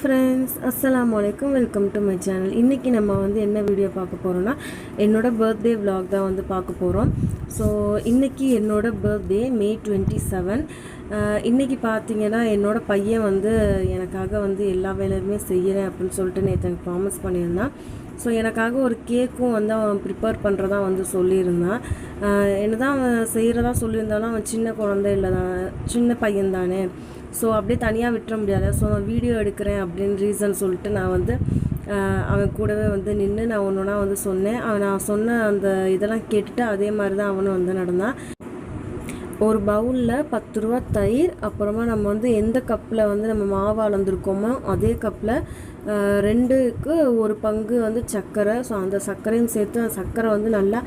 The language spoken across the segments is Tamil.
ஃப்ரெண்ட்ஸ் அஸ்லாம் வலைக்கும் வெல்கம் டு மை சேனல் இன்றைக்கி நம்ம வந்து என்ன வீடியோ பார்க்க போகிறோன்னா என்னோட பர்த்டே விலாக் தான் வந்து பார்க்க போகிறோம் ஸோ இன்றைக்கி என்னோட பர்த்டே மே டுவெண்ட்டி செவன் இன்றைக்கி பார்த்தீங்கன்னா என்னோட பையன் வந்து எனக்காக வந்து எல்லா வேலையுமே செய்கிறேன் அப்படின்னு சொல்லிட்டு நேற்று எனக்கு ப்ராமிஸ் பண்ணியிருந்தான். ஸோ எனக்காக ஒரு கேக்கும் வந்து அவன் ப்ரிப்பேர் பண்ணுறதா வந்து சொல்லியிருந்தான். என்ன தான் அவன் செய்கிறதா சொல்லியிருந்தாலும் அவன் சின்ன குழந்தை இல்லை தான் சின்ன பையன் தானே ஸோ அப்படியே தனியாக விட்டுற முடியாது. ஸோ நான் வீடியோ எடுக்கிறேன் அப்படின்னு ரீசன் சொல்லிட்டு நான் வந்து அவன் கூடவே வந்து நின்று நான் ஒன்று ஒன்றா வந்து சொன்னேன். அவன் நான் சொன்ன அந்த இதெல்லாம் கேட்டுட்டு அதே மாதிரி தான் அவனும் வந்து நடந்தான். ஒரு பவுலில் பத்து ரூபா தயிர் அப்புறமா நம்ம வந்து எந்த கப்பில் வந்து நம்ம மாவு அளந்துருக்கோமோ அதே கப்பில் ரெண்டுக்கு ஒரு பங்கு வந்து சர்க்கரை ஸோ அந்த சர்க்கரையும் சேர்த்து அந்த சர்க்கரை வந்து நல்லா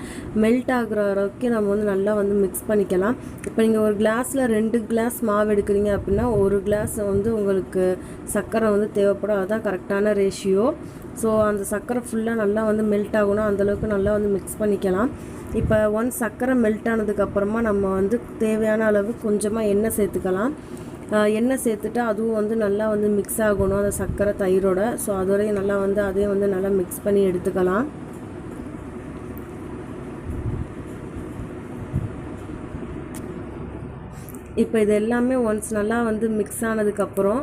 மெல்ட் ஆகுற அளவுக்கு நம்ம வந்து நல்லா வந்து மிக்ஸ் பண்ணிக்கலாம். இப்போ நீங்கள் ஒரு கிளாஸில் ரெண்டு கிளாஸ் மாவு எடுக்கிறீங்க அப்படின்னா ஒரு கிளாஸ் வந்து உங்களுக்கு சர்க்கரை வந்து தேவைப்படும். அதுதான் கரெக்டான ரேஷியோ ஸோ அந்த சர்க்கரை ஃபுல்லாக நல்லா வந்து மெல்ட் ஆகணும் அந்தளவுக்கு நல்லா வந்து மிக்ஸ் பண்ணிக்கலாம். இப்போ ஒன் சர்க்கரை மெல்ட் ஆனதுக்கப்புறமா நம்ம வந்து தேவையான அளவு கொஞ்சமாக எண்ணெய் சேர்த்துக்கலாம். எண்ணெய் சேர்த்துட்டு அதுவும் வந்து நல்லா வந்து மிக்ஸ் ஆகணும் அந்த சர்க்கரை தயிரோட. ஸோ அதோடய நல்லா வந்து அதையும் வந்து நல்லா மிக்ஸ் பண்ணி எடுத்துக்கலாம். இப்போ இது எல்லாமே ஒன்ஸ் நல்லா வந்து மிக்ஸ் ஆனதுக்கப்புறம்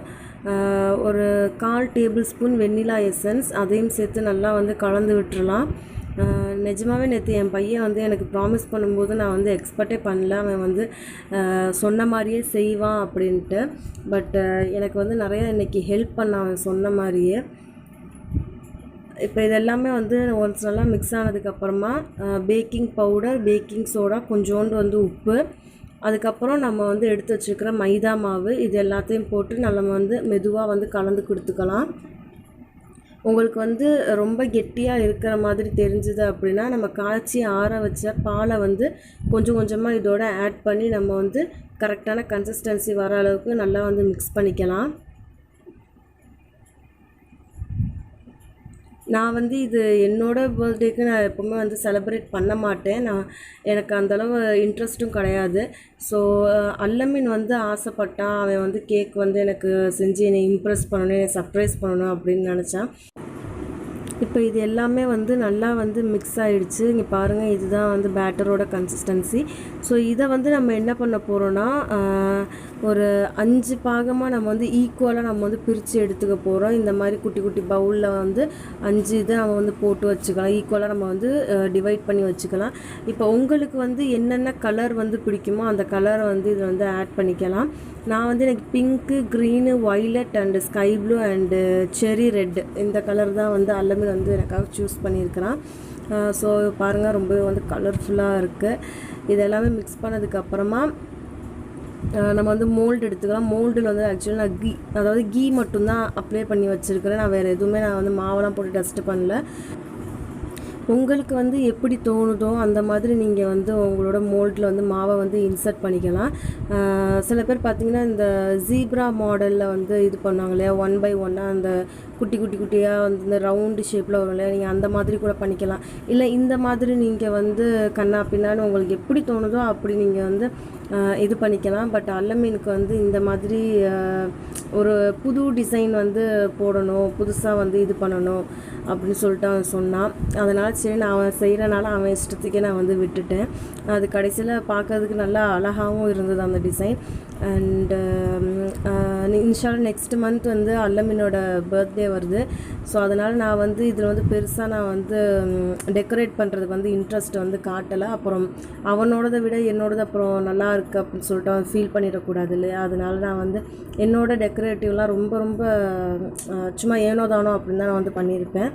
ஒரு கால் டேபிள் ஸ்பூன் வெண்ணிலா எசன்ஸ் அதையும் சேர்த்து நல்லா வந்து கலந்து விட்டுறலாம். நிஜமாகவே நிஜமாவே நேற்று என் பையன் வந்து எனக்கு ப்ராமிஸ் பண்ணும்போது நான் வந்து எக்ஸ்பெக்டே பண்ணல. அவன் வந்து சொன்ன மாதிரியே செய்வான் அப்படின்ட்டு. பட் எனக்கு வந்து நிறையா இன்றைக்கி ஹெல்ப் பண்ணான் அவன் சொன்ன மாதிரியே. இப்போ இதெல்லாமே வந்து ஒன்ஸ் நல்லா மிக்ஸ் ஆனதுக்கப்புறமா பேக்கிங் பவுடர் பேக்கிங் சோடா கொஞ்சோண்டு வந்து உப்பு. அதுக்கப்புறம் நம்ம வந்து எடுத்து வச்சுருக்கிற மைதா மாவு இது எல்லாத்தையும் போட்டு நம்ம வந்து மெதுவாக வந்து கலந்து கொடுத்துக்கலாம். உங்களுக்கு வந்து ரொம்ப கெட்டியாக இருக்கிற மாதிரி தெரிஞ்சுது அப்படின்னா நம்ம காய்ச்சி ஆற வச்ச பாலை வந்து கொஞ்சம் கொஞ்சமாக இதோட ஆட் பண்ணி நம்ம வந்து கரெக்டான கன்சிஸ்டன்சி வர அளவுக்கு நல்லா வந்து மிக்ஸ் பண்ணிக்கலாம். நான் வந்து இது என்னோடய பர்த்டேக்கு நான் எப்போவுமே வந்து செலப்ரேட் பண்ண மாட்டேன். நான் எனக்கு அந்தளவு இன்ட்ரெஸ்ட்டும் கிடையாது. ஸோ அல்லமின் வந்து ஆசைப்பட்டான். அவன் வந்து கேக் வந்து எனக்கு செஞ்சு என்னை இம்ப்ரெஸ் பண்ணணும் என்னை சர்ப்ரைஸ் பண்ணணும் அப்படின்னு நினச்சான். இப்போ இது எல்லாமே வந்து நல்லா வந்து மிக்ஸ் ஆகிடுச்சு இங்கே பாருங்கள் இதுதான் வந்து பேட்டரோட கன்சிஸ்டன்சி ஸோ இதை வந்து நம்ம என்ன பண்ண போகிறோன்னா ஒரு அஞ்சு பாகமாக நம்ம வந்து ஈக்குவலாக நம்ம வந்து பிரித்து எடுத்துக்க போகிறோம் இந்த மாதிரி குட்டி குட்டி பவுலில் வந்து அஞ்சு இதை நம்ம வந்து போட்டு வச்சுக்கலாம். ஈக்குவலாக நம்ம வந்து டிவைட் பண்ணி வச்சுக்கலாம். இப்போ உங்களுக்கு வந்து என்னென்ன கலர் வந்து பிடிக்குமோ அந்த கலரை வந்து இதில் வந்து ஆட் பண்ணிக்கலாம். நான் வந்து எனக்கு pink green violet and sky blue and cherry red இந்த கலர் தான் வந்து அல்லமே வந்து எனக்காக சூஸ் பண்ணியிருக்கிறான். ஸோ பாருங்கள் ரொம்ப வந்து கலர்ஃபுல்லாக இருக்குது இது எல்லாமே மிக்ஸ் பண்ணதுக்கப்புறமா நம்ம வந்து மோல்டு எடுத்துக்கலாம். மோல்டில் வந்து ஆக்சுவலி நான் கீ அதாவது கீ மட்டும்தான் அப்ளை பண்ணி வச்சுருக்கிறேன். நான் வேறு எதுவுமே நான் வந்து மாவெல்லாம் போட்டு டஸ்ட்டு பண்ணல. உங்களுக்கு வந்து எப்படி தோணுதோ அந்த மாதிரி நீங்கள் வந்து உங்களோட மோல்டில் வந்து மாவை வந்து இன்சர்ட் பண்ணிக்கலாம். சில பேர் பார்த்தீங்கன்னா இந்த ஜீப்ரா மாடலில் வந்து இது பண்ணுவாங்க இல்லையா? ஒன் பை ஒன்னாக அந்த குட்டி குட்டி குட்டியாக வந்து இந்த ரவுண்டு ஷேப்பில் வரும் இல்லையா? நீங்கள் அந்த மாதிரி கூட பண்ணிக்கலாம். இல்லை இந்த மாதிரி நீங்கள் வந்து கண்ணா பின்னான்னு உங்களுக்கு எப்படி தோணுதோ அப்படி நீங்கள் வந்து இது பண்ணிக்கலாம். பட் அல்ல மீனுக்கு வந்து இந்த மாதிரி ஒரு புது டிசைன் வந்து போடணும் புதுசாக வந்து இது பண்ணணும் அப்படின்னு சொல்லிட்டு அவன் சொன்னான். அதனால் சரி நான் அவன் செய்கிறனால அவன் இஷ்டத்துக்கே நான் வந்து விட்டுட்டேன். அது கடைசியில் பார்க்கறதுக்கு நல்லா அழகாகவும் இருந்தது அந்த டிசைன் அண்டு இன்ஷால் நெக்ஸ்ட் மந்த் வந்து அல்லமினோட பர்த்டே வருது. ஸோ அதனால் நான் வந்து இதில் வந்து பெருசாக நான் வந்து டெக்கரேட் பண்ணுறதுக்கு வந்து இன்ட்ரெஸ்ட் வந்து காட்டலை. அப்புறம் அவனோடதை விட என்னோடது அப்புறம் நல்லா இருக்குது அப்படின்னு சொல்லிட்டு அவன் ஃபீல் பண்ணிடக்கூடாது இல்லையா? அதனால நான் வந்து என்னோட டெக்கரேட்டிவ்லாம் ரொம்ப ரொம்ப சும்மா ஏனோதானோ அப்படின்னு தான் நான் வந்து பண்ணியிருப்பேன்.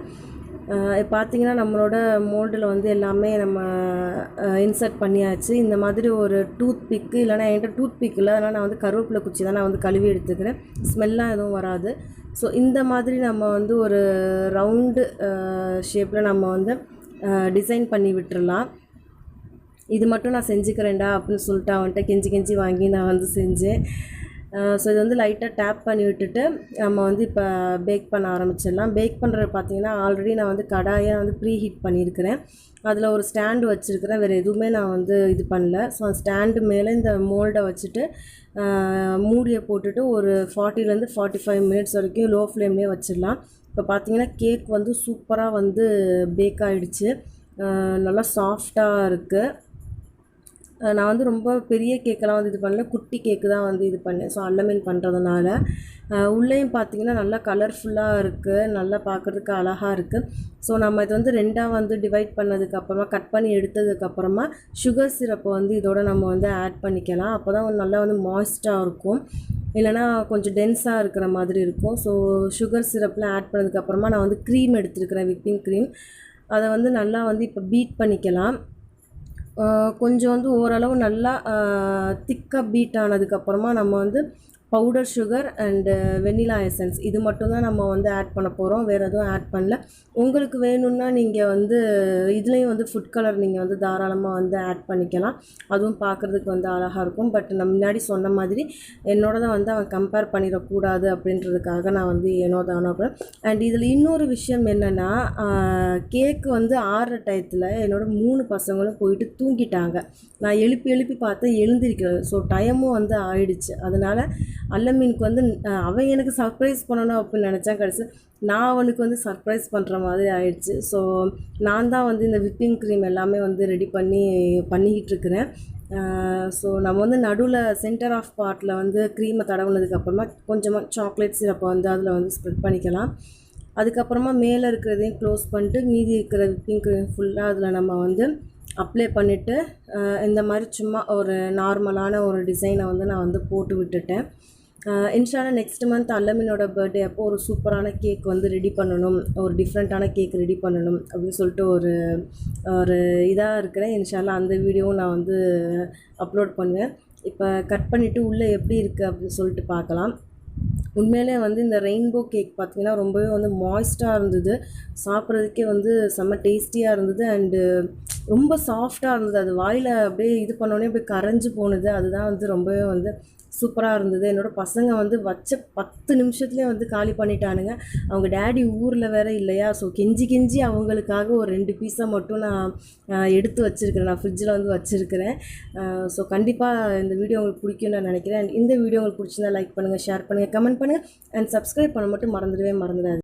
பார்த்தீங்கன்னா நம்மளோட மோல்டில் வந்து எல்லாமே நம்ம இன்சர்ட் பண்ணியாச்சு. இந்த மாதிரி ஒரு டூத் பிக்கு இல்லைனா என்கிட்ட டூத் பிக் இல்லை அதனால் நான் வந்து கருவேப்பிலை குச்சி தான் நான் வந்து கழுவி எடுத்துக்கிறேன். ஸ்மெல்லாம் எதுவும் வராது. ஸோ இந்த மாதிரி நம்ம வந்து ஒரு ரவுண்டு ஷேப்பில் நம்ம வந்து டிசைன் பண்ணி விட்டுறலாம். இது மட்டும் நான் செஞ்சுக்கிறேன்டா அப்படின்னு சொல்லிட்டு அவன்கிட்ட கெஞ்சி கெஞ்சி வாங்கி நான் வந்து செஞ்சேன். ஸோ இது வந்து லைட்டாக டேப் பண்ணி விட்டுட்டு நம்ம வந்து இப்போ பேக் பண்ண ஆரம்பிச்சிடலாம். பேக் பண்ணுறது பார்த்தீங்கன்னா ஆல்ரெடி நான் வந்து கடாயை வந்து ப்ரீ ஹீட் பண்ணியிருக்கிறேன். அதில் ஒரு ஸ்டாண்டு வச்சுருக்கிறேன். வேறு எதுவுமே நான் வந்து இது பண்ணல. ஸோ அந்த ஸ்டாண்டு மேலே இந்த மோல்டை வச்சுட்டு மூடியை போட்டுட்டு ஒரு ஃபார்ட்டிலேருந்து ஃபார்ட்டி ஃபைவ் மினிட்ஸ் வரைக்கும் லோ ஃப்ளேம்லேயே வச்சிடலாம். இப்போ பார்த்தீங்கன்னா கேக் வந்து சூப்பராக வந்து பேக் ஆகிடுச்சு நல்லா சாஃப்டாக இருக்குது நான் வந்து ரொம்ப பெரிய கேக்கெல்லாம் வந்து இது பண்ணல. குட்டி கேக்கு தான் வந்து இது பண்ணேன். ஸோ அல்லமீன் பண்ணுறதுனால உள்ளேயும் பார்த்தீங்கன்னா நல்லா கலர்ஃபுல்லாக இருக்குது நல்லா பார்க்குறதுக்கு அழகாக இருக்குது ஸோ நம்ம இது வந்து ரெண்டாக வந்து டிவைட் பண்ணதுக்கப்புறமா கட் பண்ணி எடுத்ததுக்கப்புறமா சுகர் சிரப்பை வந்து இதோட நம்ம வந்து ஆட் பண்ணிக்கலாம். அப்போ தான் நல்லா வந்து மாய்ஸ்டாக இருக்கும். இல்லைனா கொஞ்சம் டென்ஸாக இருக்கிற மாதிரி இருக்கும். ஸோ சுகர் சிரப்லாம் ஆட் பண்ணதுக்கப்புறமா நான் வந்து க்ரீம் எடுத்துருக்கிறேன். விப்பிங் க்ரீம் அதை வந்து நல்லா வந்து இப்போ பீட் பண்ணிக்கலாம். கொஞ்சம் வந்து ஓரளவு நல்லா திக்காக பீட் ஆனதுக்கப்புறமா நம்ம வந்து powder sugar and vanilla essence. இது மட்டும்தான் நம்ம வந்து ஆட் பண்ண போகிறோம் வேறு எதுவும் ஆட் பண்ணல. உங்களுக்கு வேணும்னா நீங்கள் வந்து இதுலேயும் வந்து ஃபுட் கலர் நீங்கள் வந்து தாராளமாக வந்து ஆட் பண்ணிக்கலாம். அதுவும் பார்க்குறதுக்கு வந்து அழகாக இருக்கும். பட் நான் முன்னாடி சொன்ன மாதிரி என்னோட தான் வந்து அவன் கம்பேர் பண்ணிடக்கூடாது அப்படின்றதுக்காக நான் வந்து ஏனோ தானோ அண்ட் இதில் இன்னொரு விஷயம் என்னென்னா கேக்கு வந்து ஆறுற டயத்தில் என்னோட மூணு பசங்களும் போயிட்டு தூங்கிட்டாங்க. நான் எழுப்பி எழுப்பி பார்த்தேன் எழுந்திருக்கிறது ஸோ டைமும் வந்து ஆயிடுச்சு. அதனால் அல்லமீனுக்கு வந்து அவன் எனக்கு சர்ப்ரைஸ் பண்ணணும் அப்படின்னு நினச்சா கிடச்சி நான் அவனுக்கு வந்து சர்ப்ரைஸ் பண்ணுற மாதிரி ஆயிடுச்சு. ஸோ நான் தான் வந்து இந்த விப்பிங் க்ரீம் எல்லாமே வந்து ரெடி பண்ணி பண்ணிக்கிட்டு இருக்கிறேன். ஸோ நம்ம வந்து நடுவில் சென்டர் ஆஃப் பார்ட்டில் வந்து க்ரீமை தடவுனதுக்கப்புறமா கொஞ்சமாக சாக்லேட் சிரப்பை வந்து அதில் வந்து ஸ்ப்ரெட் பண்ணிக்கலாம். அதுக்கப்புறமா மேலே இருக்கிறதையும் க்ளோஸ் பண்ணிட்டு மீதி இருக்கிற விப்பிங் க்ரீம் ஃபுல்லாக அதில் நம்ம வந்து அப்ளை பண்ணிவிட்டு இந்த மாதிரி சும்மா ஒரு நார்மலான ஒரு டிசைனை வந்து நான் வந்து போட்டு விட்டுட்டேன். இன்ஷால்லா நெக்ஸ்ட் மந்த் அல்லமினோட பர்த்டே அப்போ ஒரு சூப்பரான கேக் வந்து ரெடி பண்ணணும். ஒரு டிஃப்ரெண்ட்டான கேக் ரெடி பண்ணணும் அப்படின்னு சொல்லிட்டு ஒரு ஒரு இதாக இருக்கிறேன். இன்ஷால்லா அந்த வீடியோவும் நான் வந்து அப்லோட் பண்ணுவேன். இப்போ கட் பண்ணிவிட்டு உள்ளே எப்படி இருக்குது அப்படின்னு சொல்லிட்டு பார்க்கலாம். உண்மையிலே வந்து இந்த ரெயின்போ கேக் பார்த்திங்கன்னா ரொம்பவே வந்து மாய்ஸ்டாக இருந்தது. சாப்பிட்றதுக்கே வந்து செம்ம டேஸ்டியாக இருந்தது அண்டு ரொம்ப சாஃப்டாக இருந்தது. அது வாயில் அப்படியே இது பண்ணோடனே அப்படியே கரைஞ்சி போனது. அதுதான் வந்து ரொம்பவே வந்து சூப்பராக இருந்தது. என்னோடய பசங்க வந்து வச்ச பத்து நிமிஷத்துலேயே வந்து காலி பண்ணிட்டானுங்க. அவங்க டேடி ஊரில் வேறு இல்லையா? ஸோ கெஞ்சி கெஞ்சி அவங்களுக்காக ஒரு ரெண்டு பீஸை மட்டும் நான் எடுத்து வச்சுருக்கிறேன். நான் ஃப்ரிட்ஜில் வந்து வச்சுருக்கிறேன். ஸோ கண்டிப்பாக இந்த வீடியோ உங்களுக்கு பிடிக்கும்னு நான் நினைக்கிறேன். அண்ட் இந்த வீடியோ உங்களுக்கு பிடிச்சிருந்தா லைக் பண்ணுங்கள் ஷேர் பண்ணுங்கள் கமெண்ட் பண்ணுங்கள் அண்ட் சப்ஸ்கிரைப் பண்ண மட்டும் மறந்துடவே மறந்துடாது